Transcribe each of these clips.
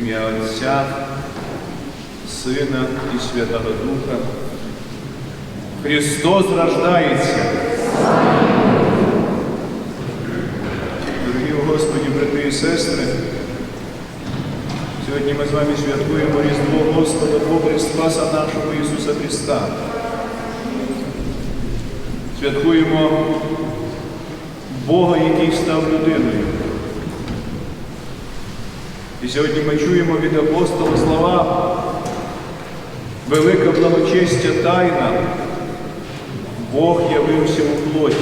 Ім'я Отця, Сина і Святого Духа. Христос рождається. Дорогі Господі, брати і сестри, сьогодні ми з вами святкуємо Різдво Господа Бога і Спаса нашого Ісуса Христа. Святкуємо Бога, який став людиною. І сьогодні ми чуємо від апостола слова велика благочестя тайна. Бог явився у плоті.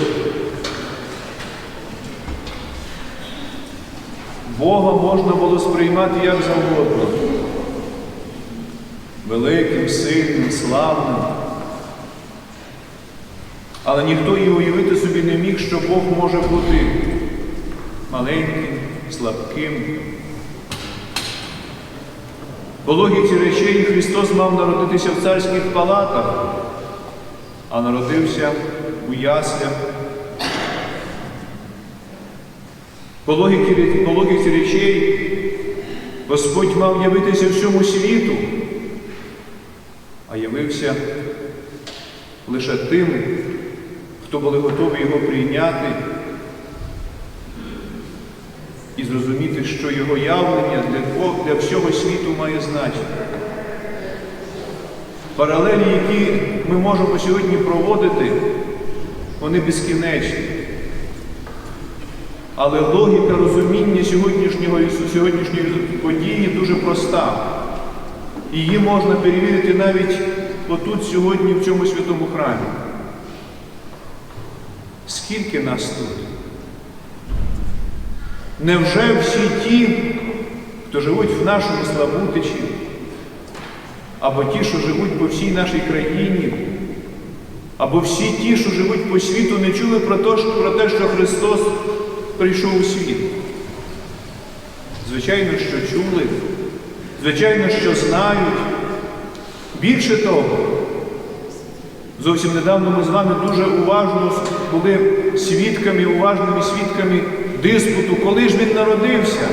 Бога можна було сприймати як завгодно. Великим, сильним, славним. Але ніхто і уявити собі не міг, що Бог може бути маленьким, слабким. По логіці речей Христос мав народитися в царських палатах, а народився у яслях. По логіці, по логіці речей Господь мав явитися всьому світу, а явився лише тим, хто були готові його прийняти зрозуміти, що його явлення для, для всього світу має значення. Паралелі, які ми можемо сьогодні проводити, вони безкінечні. Але логіка розуміння сьогоднішнього, сьогоднішньої події дуже проста. Її можна перевірити навіть отут сьогодні в цьому святому храмі. Скільки нас тут? Невже всі ті, хто живуть в нашому Славутичі, або ті, що живуть по всій нашій країні, або всі ті, що живуть по світу, не чули про те, про те що Христос прийшов у світ? Звичайно, що чули, звичайно, що знають. Більше того, зовсім недавно ми з вами дуже уважно були свідками, уважними свідками диспуту, коли ж він народився,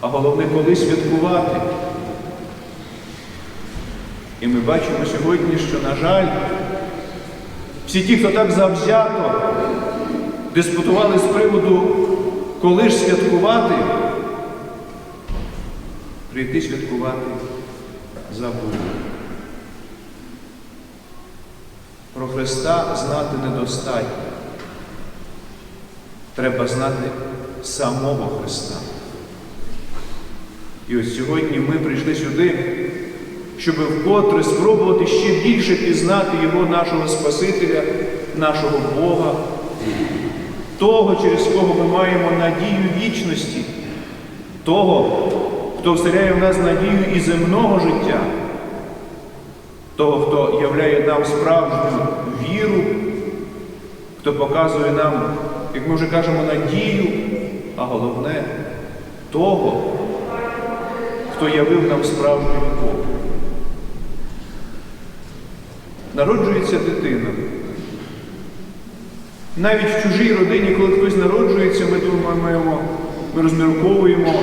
а головне, коли святкувати. І ми бачимо сьогодні, що, на жаль, всі ті, хто так завзято диспутували з приводу, коли ж святкувати, прийти святкувати забули. Про Христа знати недостатньо. Треба знати самого Христа. І ось сьогодні ми прийшли сюди, щоб вкотре спробувати ще більше пізнати Його, нашого Спасителя, нашого Бога, того, через кого ми маємо надію вічності, того, хто вселяє в нас надію і земного життя, того, хто являє нам справжню віру, хто показує нам, як ми вже кажемо, надію, а головне того, хто явив нам справжню любов. Народжується дитина. Навіть в чужій родині, коли хтось народжується, ми думаємо, ми розмірковуємо,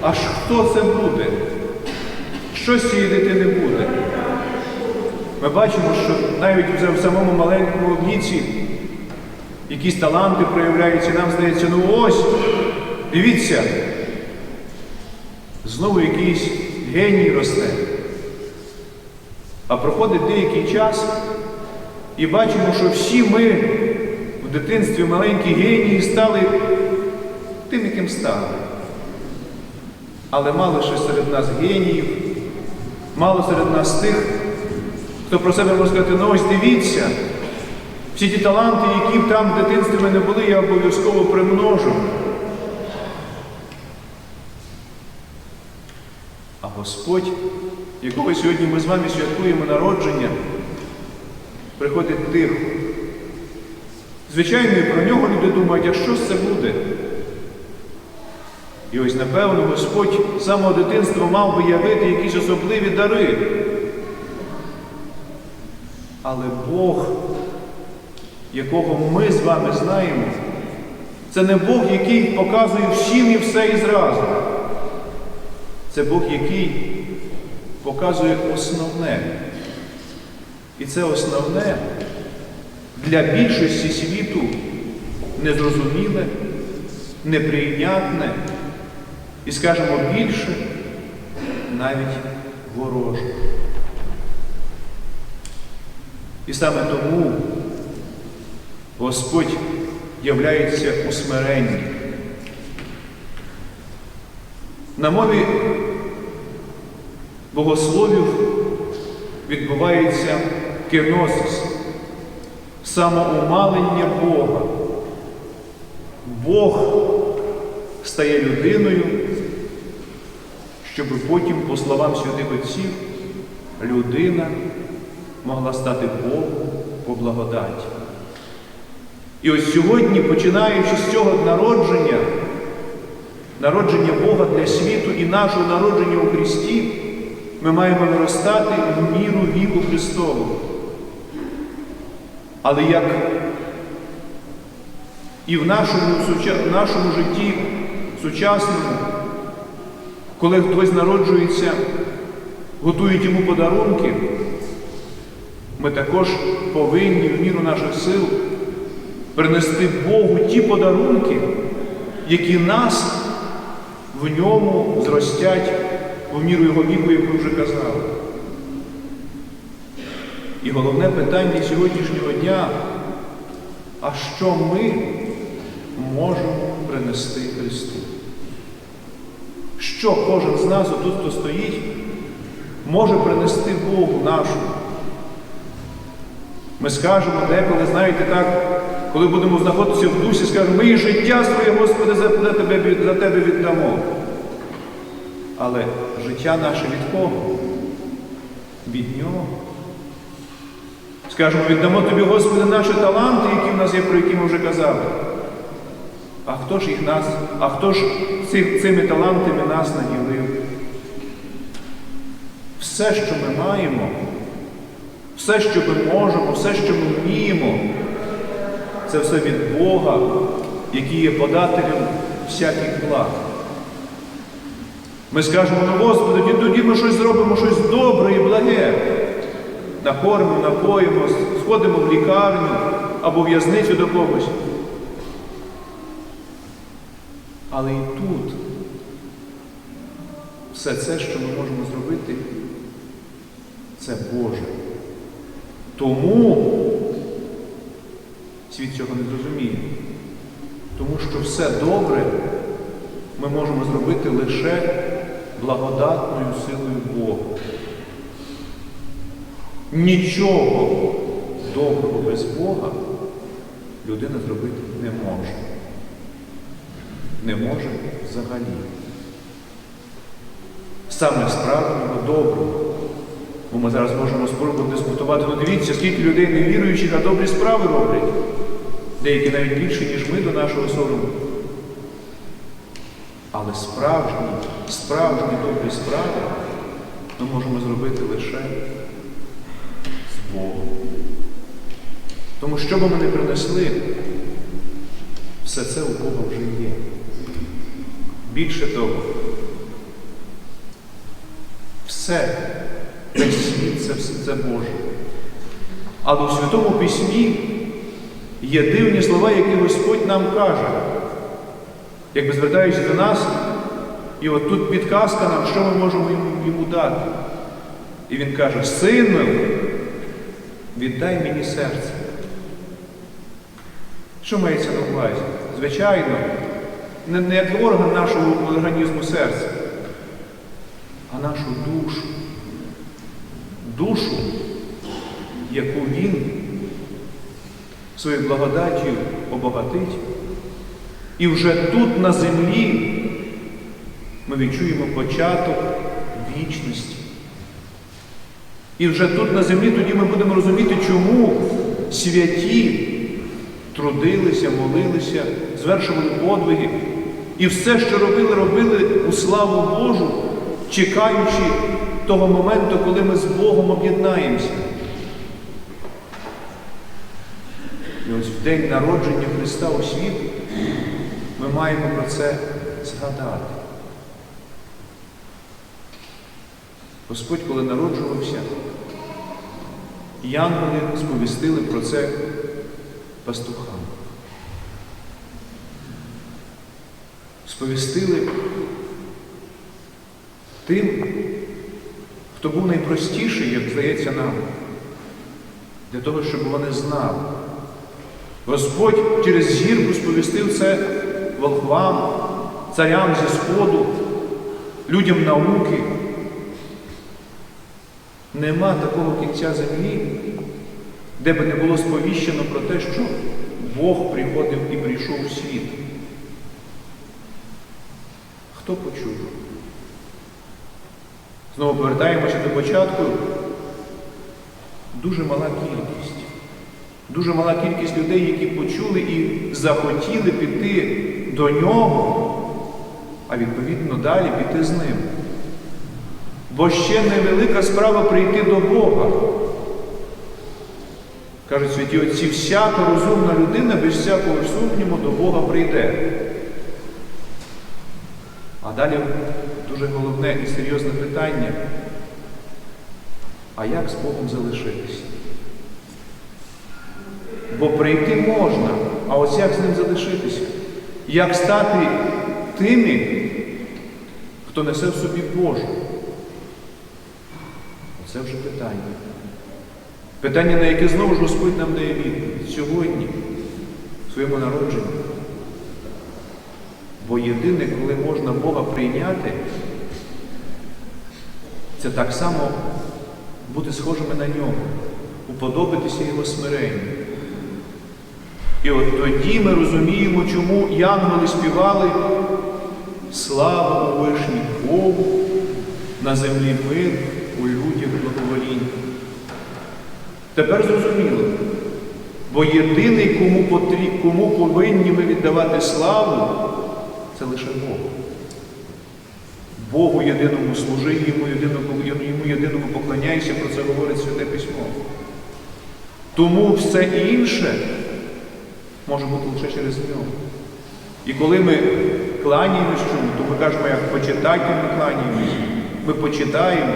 аж хто це буде? Що з цієї дитини буде? Ми бачимо, що навіть в самому маленькому віці якісь таланти проявляються, нам здається, ну ось, дивіться, знову якийсь геній росте. А проходить деякий час і бачимо, що всі ми в дитинстві маленькі генії стали тим, яким стали. Але мало ще серед нас геніїв, мало серед нас тих, хто про себе може сказати, ну ось дивіться, всі ті таланти, які б там в дитинстві в мене були, я обов'язково примножу. А Господь, якого сьогодні ми з вами святкуємо народження, приходить тихо. Звичайно, і про нього люди думають, а що ж це буде? І ось, напевно, Господь з самого дитинства мав би явити якісь особливі дари. Але Бог, якого ми з вами знаємо, це не Бог, який показує всім і все і зразу. Це Бог, який показує основне. І це основне для більшості світу незрозуміле, неприйнятне і, скажімо, більше навіть вороже. І саме тому Господь являється у смиренні. На мові богословів відбувається кеносис, самоумалення Бога. Бог стає людиною, щоб потім, по словам святих Отців, людина могла стати Богом по благодаті. І ось сьогодні, починаючи з цього народження, народження Бога для світу і нашого народження у Христі, ми маємо виростати в міру віку Христового. Але як і в нашому, в нашому житті сучасному, коли хтось народжується, готують йому подарунки, ми також повинні в міру наших сил принести Богу ті подарунки, які нас в ньому зростять в міру його віку, як ми вже казали. І головне питання сьогоднішнього дня, а що ми можемо принести Христу? Що кожен з нас, отут, хто стоїть, може принести Богу нашому? Ми скажемо деколи, знаєте, так, коли будемо знаходитися в дусі, скажемо, ми і життя своє, Господи, за тебе, за тебе віддамо. Але життя наше від кого? Від Нього. Скажемо, віддамо тобі, Господи, наші таланти, які в нас є, про які ми вже казали. А хто ж їх нас, а хто ж цих, цими талантами нас наділив? Все, що ми маємо, все, що ми можемо, все, що ми вміємо, це все від Бога, який є подателем всяких благ. Ми скажемо, ну Господи, тоді ми щось зробимо, щось добре і благе. Накормимо, напоїмо, сходимо в лікарню або в'язницю до когось. Але і тут все це, що ми можемо зробити, це Боже. Тому світ цього не зрозуміє. Тому що все добре ми можемо зробити лише благодатною силою Бога. Нічого доброго без Бога людина зробити не може. Не може взагалі. Саме справжнього доброго. Бо ми зараз можемо спробувати дискутувати, ну дивіться, скільки людей невіруючих, а добрі справи роблять. Деякі навіть більше, ніж ми до нашого сорому. Але справжні, справжні добрі справи ми можемо зробити лише з Богом. Тому що би ми не принесли, все це у Бога вже є. Більше того, все, це, все це Боже. Але у Святому Письмі є дивні слова, які Господь нам каже, якби звертаючись до нас, і от тут підказка нам, що ми можемо йому, дати. І він каже, сину, віддай мені серце. Що мається на увазі? Звичайно, не як орган нашого організму серця, а нашу душу. Душу, яку він своєю благодаттю обогатить. І вже тут на землі ми відчуємо початок вічності. І вже тут на землі тоді ми будемо розуміти, чому святі трудилися, молилися, звершували подвиги. І все, що робили, робили у славу Божу, чекаючи того моменту, коли ми з Богом об'єднаємося. І ось в день народження Христа у світ ми маємо про це згадати. Господь, коли народжувався, і янголи сповістили про це пастухам. Сповістили тим, хто був найпростіший, як здається нам, для того, щоб вони знали. Господь через зірку сповістив це волхвам, царям зі Сходу, людям науки. Нема такого кінця землі, де би не було сповіщено про те, що Бог приходив і прийшов у світ. Хто почув? Знову повертаємося до початку. Дуже мала кількість. Дуже мала кількість людей, які почули і захотіли піти до нього, а відповідно далі піти з ним. Бо ще невелика справа прийти до Бога. Кажуть святі отці, всяка розумна людина без всякого сумніву до Бога прийде. А далі дуже головне і серйозне питання. А як з Богом залишитися? Бо прийти можна, а ось як з ним залишитися? Як стати тими, хто несе в собі Божу? Оце вже питання. Питання, на яке знову ж Господь нам дає відповідь сьогодні, в своєму народженні. Бо єдине, коли можна Бога прийняти, це так само бути схожими на нього, уподобитися Його смиренню. І от тоді ми розуміємо, чому янголи співали слава у вишні Богу, на землі мир, у людях благовоління. Тепер зрозуміло, бо єдиний, кому, потріб, кому повинні ми віддавати славу, це лише Бог. Богу єдиному служи, йому єдиному, йому єдиному поклоняйся, про це говорить Святе Письмо. Тому все інше може бути лише через нього. І коли ми кланяємось чому, то ми кажемо, як почитайте, ми кланяємось. Ми почитаємо,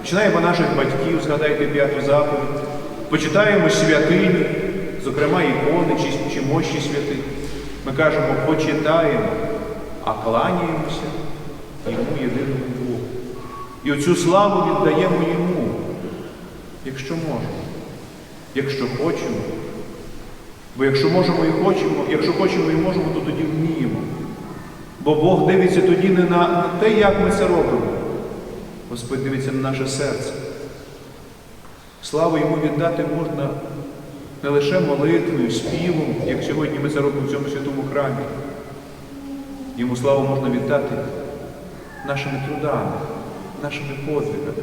починаємо наших батьків, згадайте п'яту заповідь, почитаємо святині, зокрема ікони чи, чи мощі святих. Ми кажемо, почитаємо, а кланяємося йому єдиному Богу. І оцю славу віддаємо йому, якщо можемо, якщо хочемо. Бо якщо можемо і хочемо, якщо хочемо і можемо, то тоді вміємо. Бо Бог дивиться тоді не на те, як ми це робимо. Господь дивиться на наше серце. Славу йому віддати можна не лише молитвою, співом, як сьогодні ми це робимо в цьому святому храмі. Йому славу можна віддати нашими трудами, нашими подвигами.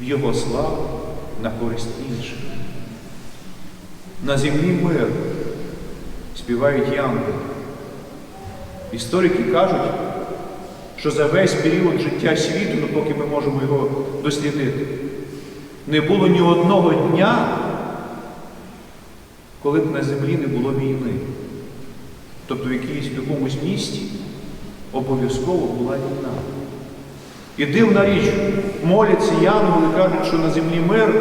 В Його славу на користь інших. На землі мир співають янголи. Історики кажуть, що за весь період життя світу, ну поки ми можемо його дослідити, не було ні одного дня, коли б на землі не було війни. Тобто в якійсь в якомусь місті обов'язково була війна. І дивна річ, моляться янголи, кажуть, що на землі мир,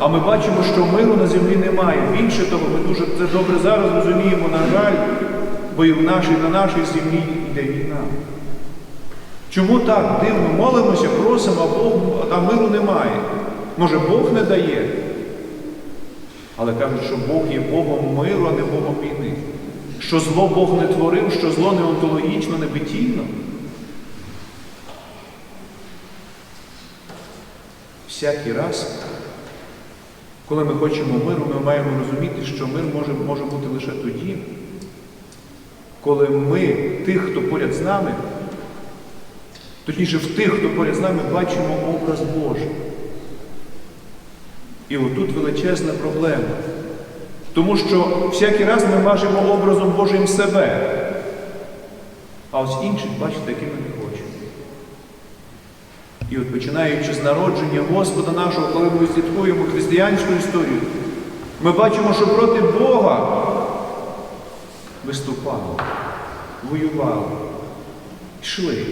а ми бачимо, що миру на землі немає. Більше того, ми дуже це добре зараз розуміємо, на жаль, бо і в нашій, на нашій землі йде війна. Чому так дивно? Молимося, просимо, а, Бог, а миру немає. Може, Бог не дає? Але кажуть, що Бог є Богом миру, а не Богом війни. Що зло Бог не творив, що зло не онтологічно, не битійно. Всякий раз, коли ми хочемо миру, ми маємо розуміти, що мир може, може бути лише тоді, коли ми, тих, хто поряд з нами, точніше в тих, хто поряд з нами, бачимо образ Божий. І отут величезна проблема. Тому що всякий раз ми бачимо образом Божим себе, а ось інших бачити, якими не хочемо. І от починаючи з народження Господа нашого, коли ми слідкуємо християнську історію, ми бачимо, що проти Бога виступали, воювали, йшли.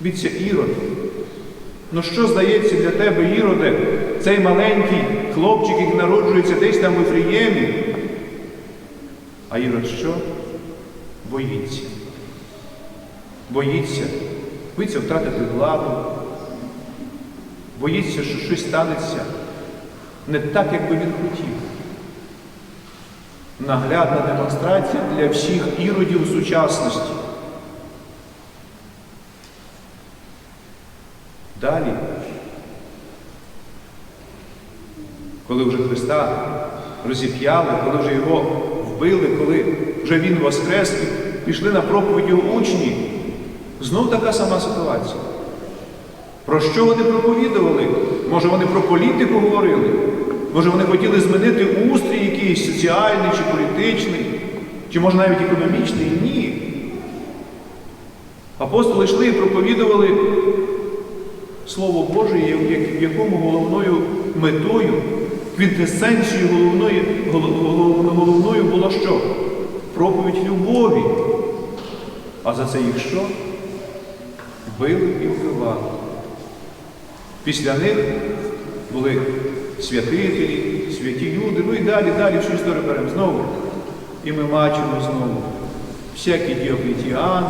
Бідься Ірод. Ну що здається для тебе, Іроде, цей маленький хлопчик, який народжується десь там в Ефріємі? А Ірод що? Боїться. Боїться. Боїться втратити владу. Боїться, що щось станеться не так, як би він хотів. Наглядна демонстрація для всіх іродів сучасності. Далі, коли вже Христа розіп'яли, коли вже його вбили, коли вже Він воскрес, пішли на проповідь його учні, знов така сама ситуація. Про що вони проповідували? Може, вони про політику говорили? Може, вони хотіли змінити устрій якийсь соціальний чи політичний, чи може навіть економічний? Ні. Апостоли йшли і проповідували Слово Боже, в якому головною метою, квінтесенцією головною, головною було що? Проповідь любові. А за це їх що? Били і вбивали. Після них були святителі, святі люди, ну і далі, далі всю історію беремо знову. І ми бачимо знову всякі діоклетіани,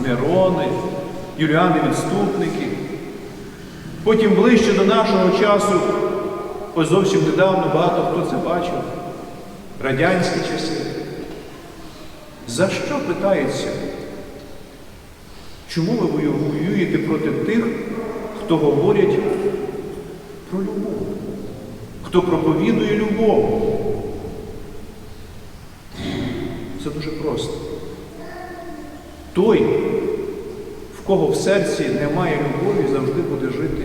Нерони, Юліани відступники. Потім ближче до нашого часу, ось зовсім недавно багато хто це бачив, радянські часи. За що питається? Чому ви воюєте проти тих, хто говорять про любов, хто проповідує любов? Це дуже просто. Той, кого в серці немає любові, завжди буде жити,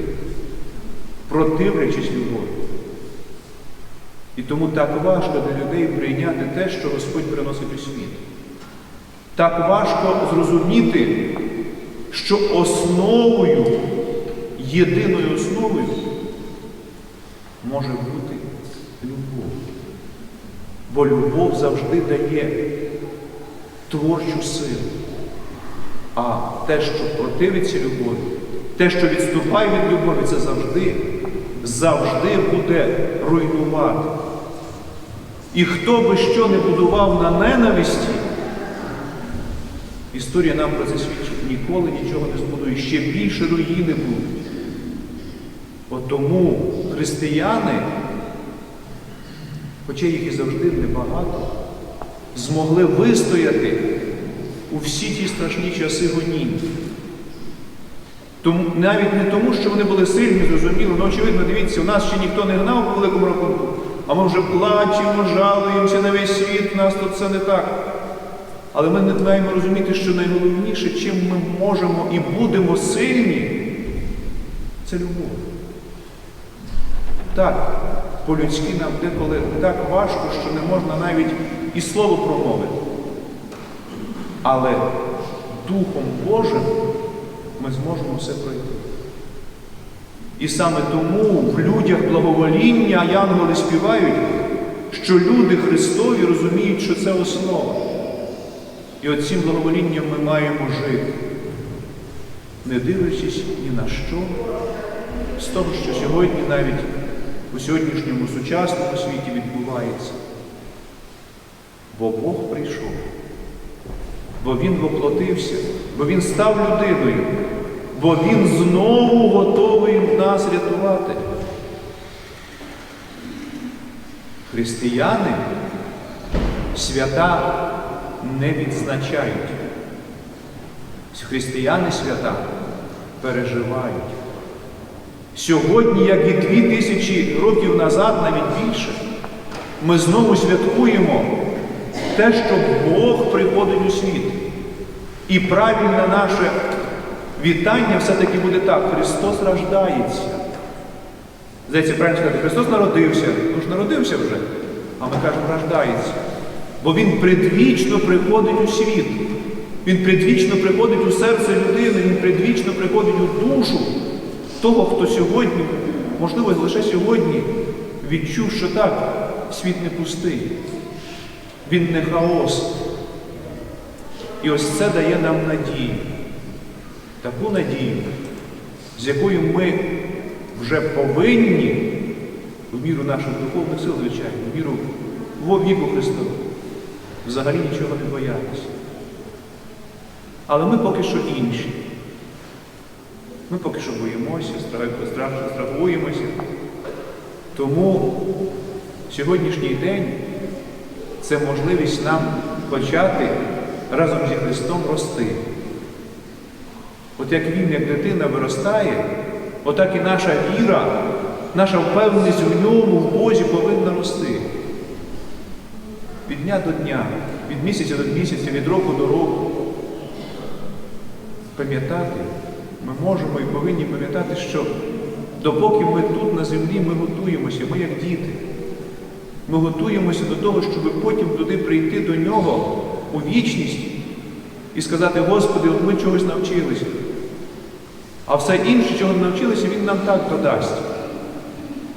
противлячись любові. І тому так важко для людей прийняти те, що Господь приносить у світ. Так важко зрозуміти, що основою, єдиною основою може бути любов. Бо любов завжди дає творчу силу. А те, що противиться любові, те, що відступає від любові, це завжди, завжди буде руйнувати. І хто би що не будував на ненависті, історія нам про це свідчить, ніколи нічого не збудує, ще більше руїни будуть. От тому християни, хоча їх і завжди небагато, змогли вистояти у всі ті страшні часи гонінь. Тому, навіть не тому, що вони були сильні, зрозуміло, ну очевидно, дивіться, у нас ще ніхто не гнав по великому рахунку, а ми вже плачемо, жалуємося на весь світ, нас тут все не так. Але ми не маємо розуміти, що найголовніше, чим ми можемо і будемо сильні, це любов. Так, по-людськи нам деколи так важко, що не можна навіть і слово промовити. Але Духом Божим ми зможемо все пройти. І саме тому в людях благовоління янголи співають, що люди Христові розуміють, що це основа. І оцим благоволінням ми маємо жити, не дивлячись ні на що, з того, що сьогодні навіть у сьогоднішньому сучасному світі відбувається. Бо Бог прийшов бо Він воплотився, бо Він став людиною, бо Він знову готовий нас рятувати. Християни свята не відзначають. Християни свята переживають. Сьогодні, як і дві тисячі років назад, навіть більше, ми знову святкуємо те, що Бог приходить у світ. І правильне наше вітання все-таки буде так. Христос рождається. Здається, правильно сказати, Христос народився. Ну ж народився вже, а ми кажемо, рождається. Бо Він предвічно приходить у світ. Він предвічно приходить у серце людини, Він предвічно приходить у душу того, хто сьогодні, можливо, лише сьогодні відчув, що так, світ не пустий. Він не хаос. І ось це дає нам надію. таку надію, з якою ми вже повинні, в міру наших духовних сил, звичайно, в міру во віку Христову, взагалі нічого не боятися. Але ми поки що інші. Ми поки що боїмося, страх- страх- страхуємося. Тому сьогоднішній день це можливість нам почати разом зі Христом рости. От як він, як дитина виростає, отак і наша віра, наша впевненість в ньому, в Бозі повинна рости. Від дня до дня, від місяця до місяця, від року до року. Пам'ятати, ми можемо і повинні пам'ятати, що допоки ми тут на землі, ми готуємося, ми як діти. Ми готуємося до того, щоб потім туди прийти до нього у вічність і сказати, Господи, от ми чогось навчилися. А все інше, чого не навчилися, Він нам так додасть.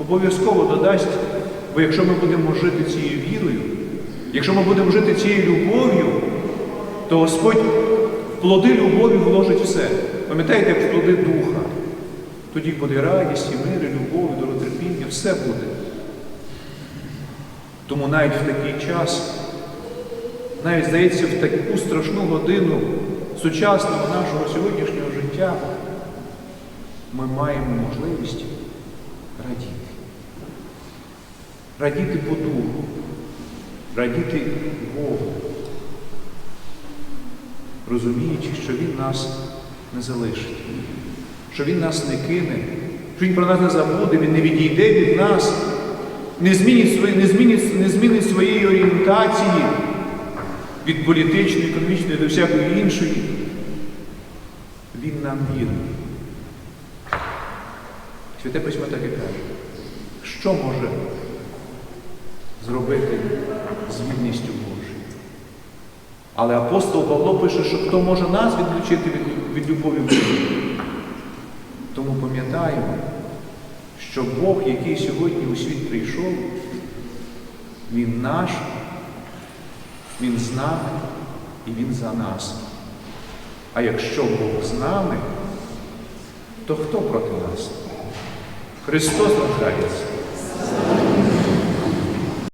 Обов'язково додасть, бо якщо ми будемо жити цією вірою, якщо ми будемо жити цією любов'ю, то Господь в плоди любові вложить все. Пам'ятаєте, як в плоди духа. Тоді буде радість, і мир, і любов, і доротерпіння, все буде. Тому навіть в такий час, навіть здається, в таку страшну годину сучасного нашого сьогоднішнього життя, ми маємо можливість радіти. Радіти по духу, радіти Богу, розуміючи, що Він нас не залишить, що Він нас не кине, що Він про нас не забуде, Він не відійде від нас, не змінить, не змінить, не змінить своєї орієнтації від політичної, економічної до всякої іншої. Він нам вірний. Святе письмо так і каже, що може зробити з вільністю Божою? Але апостол Павло пише, що хто може нас відключити від, від любові Божої. Тому пам'ятаємо, що Бог, який сьогодні у світ прийшов, Він наш, Він з нами і Він за нас. А якщо Бог з нами, то хто проти нас? Христос навчається.